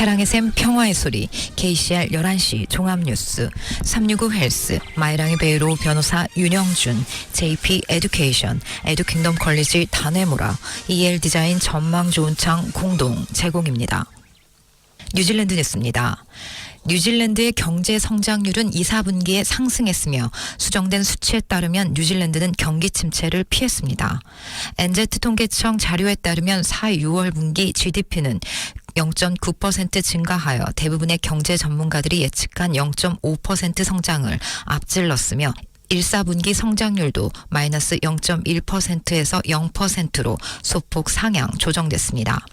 사랑의 샘 평화의 소리 KCR 11시 종합뉴스 365 헬스 마이랑의 베이로 변호사 윤영준 JP 에듀케이션 에듀킹덤 컬리지 다네모라 EL 디자인 전망 좋은 창 공동 제공입니다. 뉴질랜드 뉴스입니다. 뉴질랜드의 경제 성장률은 2, 4분기에 상승했으며 수정된 수치에 따르면 뉴질랜드는 경기 침체를 피했습니다. 엔제트 통계청 자료에 따르면 4, 6월 분기 GDP는 0.9% 증가하여 대부분의 경제 전문가들이 예측한 0.5% 성장을 앞질렀으며 1, 4분기 성장률도 마이너스 0.1%에서 0%로 소폭 상향 조정됐습니다.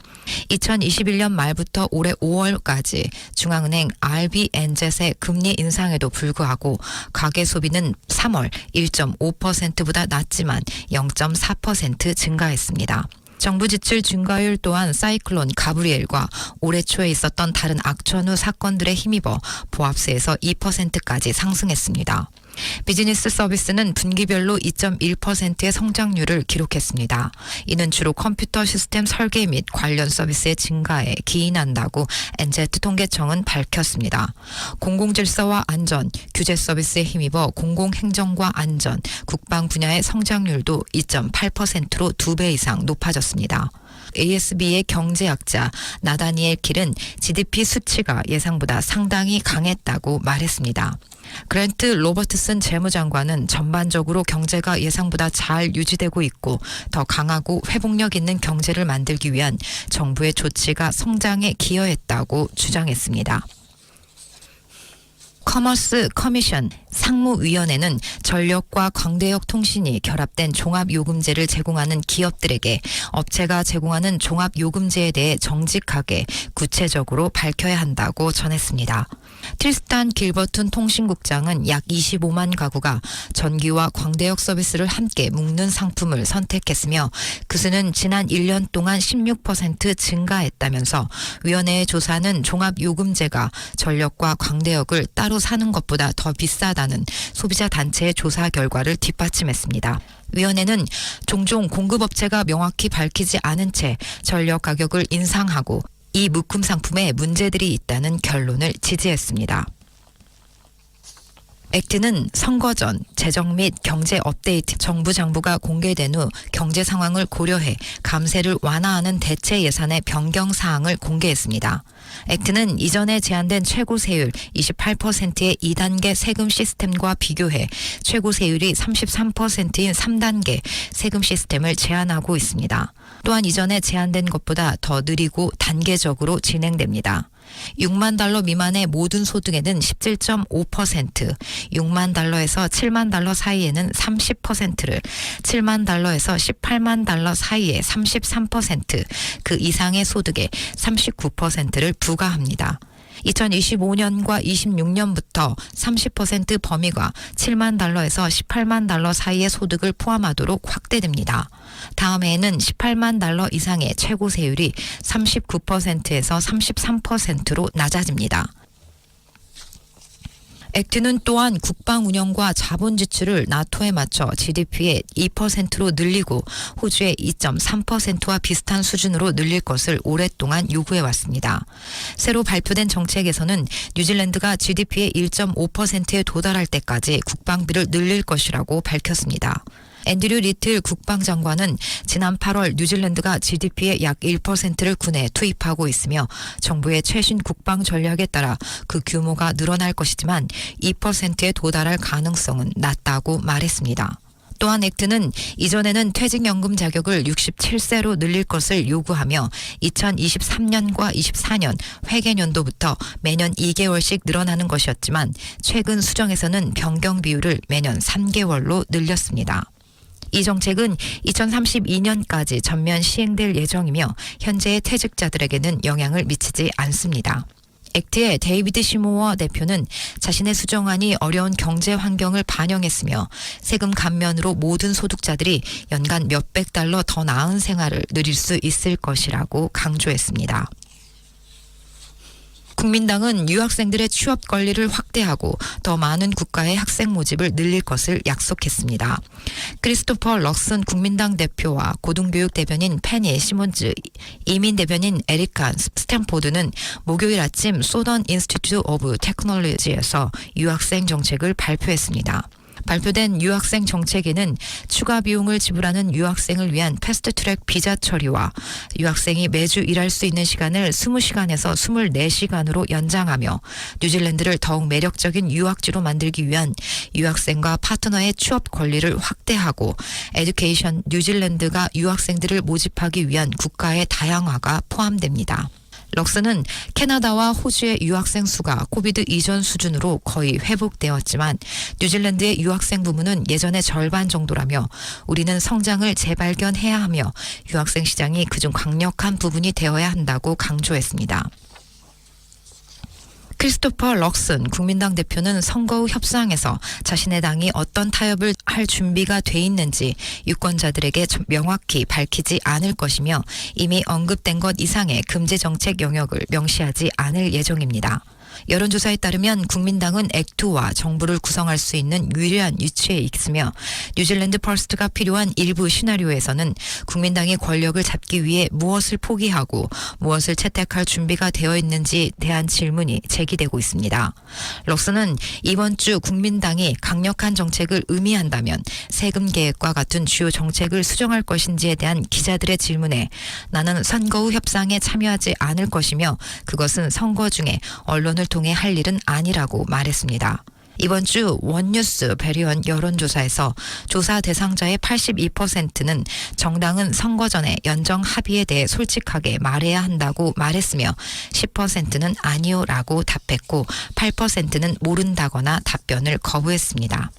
2021년 말부터 올해 5월까지 중앙은행 RBNZ의 금리 인상에도 불구하고 가계 소비는 3월 1.5%보다 낮지만 0.4% 증가했습니다. 정부 지출 증가율 또한 사이클론 가브리엘과 올해 초에 있었던 다른 악천후 사건들에 힘입어 보합세에서 2%까지 상승했습니다. 비즈니스 서비스는 분기별로 2.1%의 성장률을 기록했습니다. 이는 주로 컴퓨터 시스템 설계 및 관련 서비스의 증가에 기인한다고 엔제트 통계청은 밝혔습니다. 공공질서와 안전, 규제 서비스에 힘입어 공공행정과 안전, 국방 분야의 성장률도 2.8%로 두배 이상 높아졌습니다. ASB의 경제학자 나다니엘 킬은 GDP 수치가 예상보다 상당히 강했다고 말했습니다. 그랜트 로버트슨 재무장관은 전반적으로 경제가 예상보다 잘 유지되고 있고 더 강하고 회복력 있는 경제를 만들기 위한 정부의 조치가 성장에 기여했다고 주장했습니다. 커머스 커미션 상무위원회는 전력과 광대역 통신이 결합된 종합요금제를 제공하는 기업들에게 업체가 제공하는 종합요금제에 대해 정직하게 구체적으로 밝혀야 한다고 전했습니다. 트리스탄 길버튼 통신국장은 약 25만 가구가 전기와 광대역 서비스를 함께 묶는 상품을 선택했으며 그 수는 지난 1년 동안 16% 증가했다면서 위원회의 조사는 종합요금제가 전력과 광대역을 따로 사는 것보다 더 비싸다는 소비자 단체의 조사 결과를 뒷받침했습니다. 위원회는 종종 공급업체가 명확히 밝히지 않은 채 전력 가격을 인상하고 이 묶음 상품에 문제들이 있다는 결론을 지지했습니다. 액트는 선거 전 재정 및 경제 업데이트 정부 장부가 공개된 후 경제 상황을 고려해 감세를 완화하는 대체 예산의 변경 사항을 공개했습니다. 액트는 이전에 제한된 최고 세율 28%의 2단계 세금 시스템과 비교해 최고 세율이 33%인 3단계 세금 시스템을 제한하고 있습니다. 또한 이전에 제한된 것보다 더 느리고 단계적으로 진행됩니다. 6만 달러 미만의 모든 소득에는 17.5%, 6만 달러에서 7만 달러 사이에는 30%를, 7만 달러에서 18만 달러 사이에 33%, 그 이상의 소득에 39%를 부과합니다. 2025년과 26년부터 30% 범위가 7만 달러에서 18만 달러 사이의 소득을 포함하도록 확대됩니다. 다음 해에는 18만 달러 이상의 최고 세율이 39%에서 33%로 낮아집니다. 액트는 또한 국방 운영과 자본 지출을 나토에 맞춰 GDP의 2%로 늘리고 호주의 2.3%와 비슷한 수준으로 늘릴 것을 오랫동안 요구해 왔습니다. 새로 발표된 정책에서는 뉴질랜드가 GDP의 1.5%에 도달할 때까지 국방비를 늘릴 것이라고 밝혔습니다. 앤드류 리틀 국방장관은 지난 8월 뉴질랜드가 GDP의 약 1%를 군에 투입하고 있으며 정부의 최신 국방 전략에 따라 그 규모가 늘어날 것이지만 2%에 도달할 가능성은 낮다고 말했습니다. 또한 액트는 이전에는 퇴직연금 자격을 67세로 늘릴 것을 요구하며 2023년과 24년 회계년도부터 매년 2개월씩 늘어나는 것이었지만 최근 수정에서는 변경 비율을 매년 3개월로 늘렸습니다. 이 정책은 2032년까지 전면 시행될 예정이며 현재의 퇴직자들에게는 영향을 미치지 않습니다. 액트의 데이비드 시모어 대표는 자신의 수정안이 어려운 경제 환경을 반영했으며 세금 감면으로 모든 소득자들이 연간 몇백 달러 더 나은 생활을 누릴 수 있을 것이라고 강조했습니다. 국민당은 유학생들의 취업 권리를 확대하고 더 많은 국가의 학생 모집을 늘릴 것을 약속했습니다. 크리스토퍼 럭슨 국민당 대표와 고등교육 대변인 페니 시몬즈, 이민 대변인 에리카 스탠포드는 목요일 아침 소던 인스티튜트 오브 테크놀로지에서 유학생 정책을 발표했습니다. 발표된 유학생 정책에는 추가 비용을 지불하는 유학생을 위한 패스트트랙 비자 처리와 유학생이 매주 일할 수 있는 시간을 20시간에서 24시간으로 연장하며 뉴질랜드를 더욱 매력적인 유학지로 만들기 위한 유학생과 파트너의 취업 권리를 확대하고 에듀케이션 뉴질랜드가 유학생들을 모집하기 위한 국가의 다양화가 포함됩니다. 럭스는 캐나다와 호주의 유학생 수가 코비드 이전 수준으로 거의 회복되었지만 뉴질랜드의 유학생 부문은 예전의 절반 정도라며 우리는 성장을 재발견해야 하며 유학생 시장이 그중 강력한 부분이 되어야 한다고 강조했습니다. 크리스토퍼 럭슨 국민당 대표는 선거 후 협상에서 자신의 당이 어떤 타협을 할 준비가 돼 있는지 유권자들에게 명확히 밝히지 않을 것이며 이미 언급된 것 이상의 금지 정책 영역을 명시하지 않을 예정입니다. 여론조사에 따르면 국민당은 액트와 정부를 구성할 수 있는 유리한 위치에 있으며 뉴질랜드 퍼스트가 필요한 일부 시나리오에서는 국민당이 권력을 잡기 위해 무엇을 포기하고 무엇을 채택할 준비가 되어 있는지 대한 질문이 제기되고 있습니다. 럭스는 이번 주 국민당이 강력한 정책을 의미한다면 세금 계획과 같은 주요 정책을 수정할 것인지에 대한 기자들의 질문에 나는 선거 후 협상에 참여하지 않을 것이며 그것은 선거 중에 언론 을 통해 할 일은 아니라고 말했습니다. 이번 주 원뉴스 베리언 여론조사에서 조사 대상자의 82%는 정당은 선거 전에 연정 합의에 대해 솔직하게 말해야 한다고 말했으며 10%는 아니요라고 답했고 8%는 모른다거나 답변을 거부했습니다.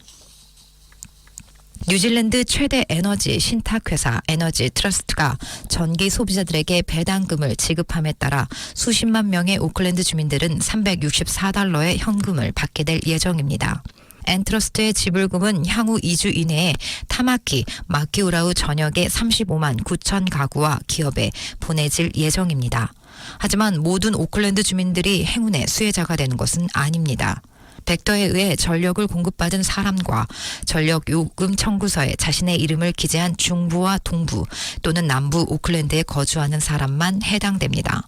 뉴질랜드 최대 에너지 신탁회사 에너지 트러스트가 전기 소비자들에게 배당금을 지급함에 따라 수십만 명의 오클랜드 주민들은 364달러의 현금을 받게 될 예정입니다. 엔트러스트의 지불금은 향후 2주 이내에 타마키 마키우라우 전역의 35만 9천 가구와 기업에 보내질 예정입니다. 하지만 모든 오클랜드 주민들이 행운의 수혜자가 되는 것은 아닙니다. 벡터에 의해 전력을 공급받은 사람과 전력 요금 청구서에 자신의 이름을 기재한 중부와 동부 또는 남부 오클랜드에 거주하는 사람만 해당됩니다.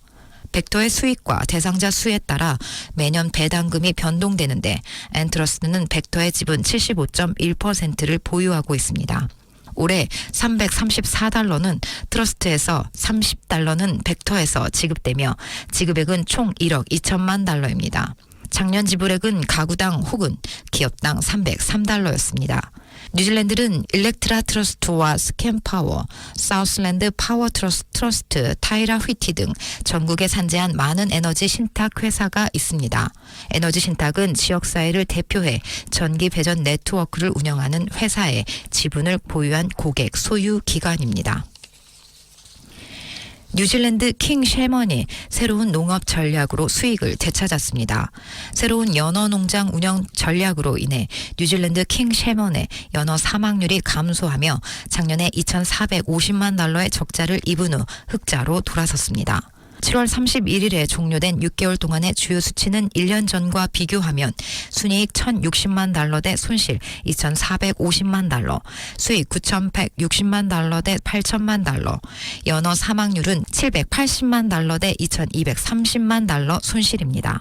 벡터의 수익과 대상자 수에 따라 매년 배당금이 변동되는데 엔트러스는 벡터의 지분 75.1%를 보유하고 있습니다. 올해 334달러는 트러스트에서 30달러는 벡터에서 지급되며 지급액은 총 1억 2천만 달러입니다. 작년 지불액은 가구당 혹은 기업당 303달러였습니다. 뉴질랜드는 일렉트라 트러스트와 스캠파워, 사우스랜드 파워 트러스, 트러스트, 타이라 휘티 등 전국에 산재한 많은 에너지 신탁 회사가 있습니다. 에너지 신탁은 지역 사회를 대표해 전기 배전 네트워크를 운영하는 회사의 지분을 보유한 고객 소유 기관입니다. 뉴질랜드 킹 셰먼이 새로운 농업 전략으로 수익을 되찾았습니다. 새로운 연어 농장 운영 전략으로 인해 뉴질랜드 킹 셰먼의 연어 사망률이 감소하며 작년에 2,450만 달러의 적자를 입은 후 흑자로 돌아섰습니다. 7월 31일에 종료된 6개월 동안의 주요 수치는 1년 전과 비교하면 순이익 1,060만 달러 대 손실 2,450만 달러, 수익 9,160만 달러 대 8천만 달러, 연어 사망률은 780만 달러 대 2,230만 달러 손실입니다.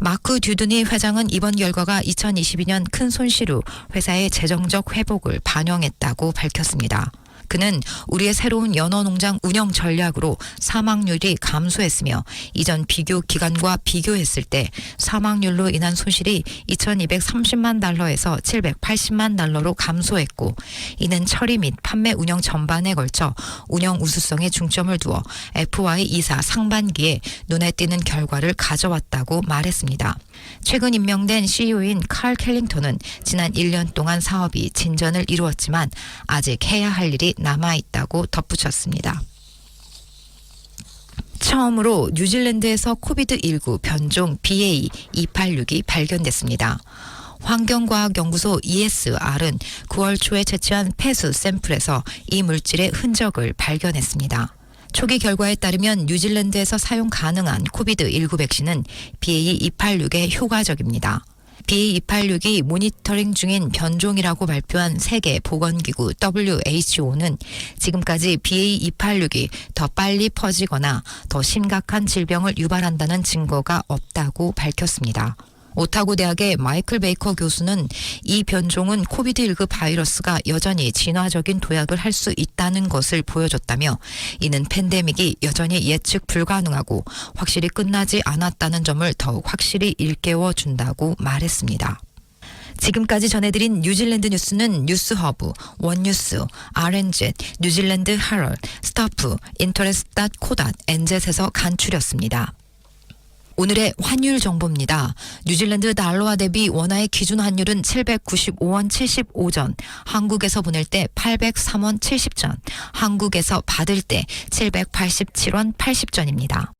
마크 듀드니 회장은 이번 결과가 2022년 큰 손실 후 회사의 재정적 회복을 반영했다고 밝혔습니다. 그는 우리의 새로운 연어 농장 운영 전략으로 사망률이 감소했으며 이전 비교 기간과 비교했을 때 사망률로 인한 손실이 2,230만 달러에서 780만 달러로 감소했고 이는 처리 및 판매 운영 전반에 걸쳐 운영 우수성에 중점을 두어 FY 이사 상반기에 눈에 띄는 결과를 가져왔다고 말했습니다. 최근 임명된 CEO인 칼 캘링턴은 지난 1년 동안 사업이 진전을 이루었지만 아직 해야 할 일이 남아 있다고 덧붙였습니다. 처음으로 뉴질랜드에서 코비드19 변종 BA286이 발견됐습니다. 환경과학연구소 ESR은 9월 초에 채취한 폐수 샘플에서 이 물질의 흔적을 발견했습니다. 초기 결과에 따르면 뉴질랜드에서 사용 가능한 코비드19 백신은 BA286에 효과적입니다. BA286이 모니터링 중인 변종이라고 발표한 세계 보건기구 WHO는 지금까지 BA286이 더 빨리 퍼지거나 더 심각한 질병을 유발한다는 증거가 없다고 밝혔습니다. 오타고 대학의 마이클 베이커 교수는 이 변종은 코비드19 바이러스가 여전히 진화적인 도약을 할 수 있다는 것을 보여줬다며 이는 팬데믹이 여전히 예측 불가능하고 확실히 끝나지 않았다는 점을 더욱 확실히 일깨워 준다고 말했습니다. 지금까지 전해드린 뉴질랜드 뉴스는 뉴스허브, 원뉴스, RNZ, 뉴질랜드 하럴, 스타프, 인터레스트 코닷, 엔젯에서 간추렸습니다. 오늘의 환율 정보입니다. 뉴질랜드 달러화 대비 원화의 기준 환율은 795원 75전, 한국에서 보낼 때 803원 70전, 한국에서 받을 때 787원 80전입니다.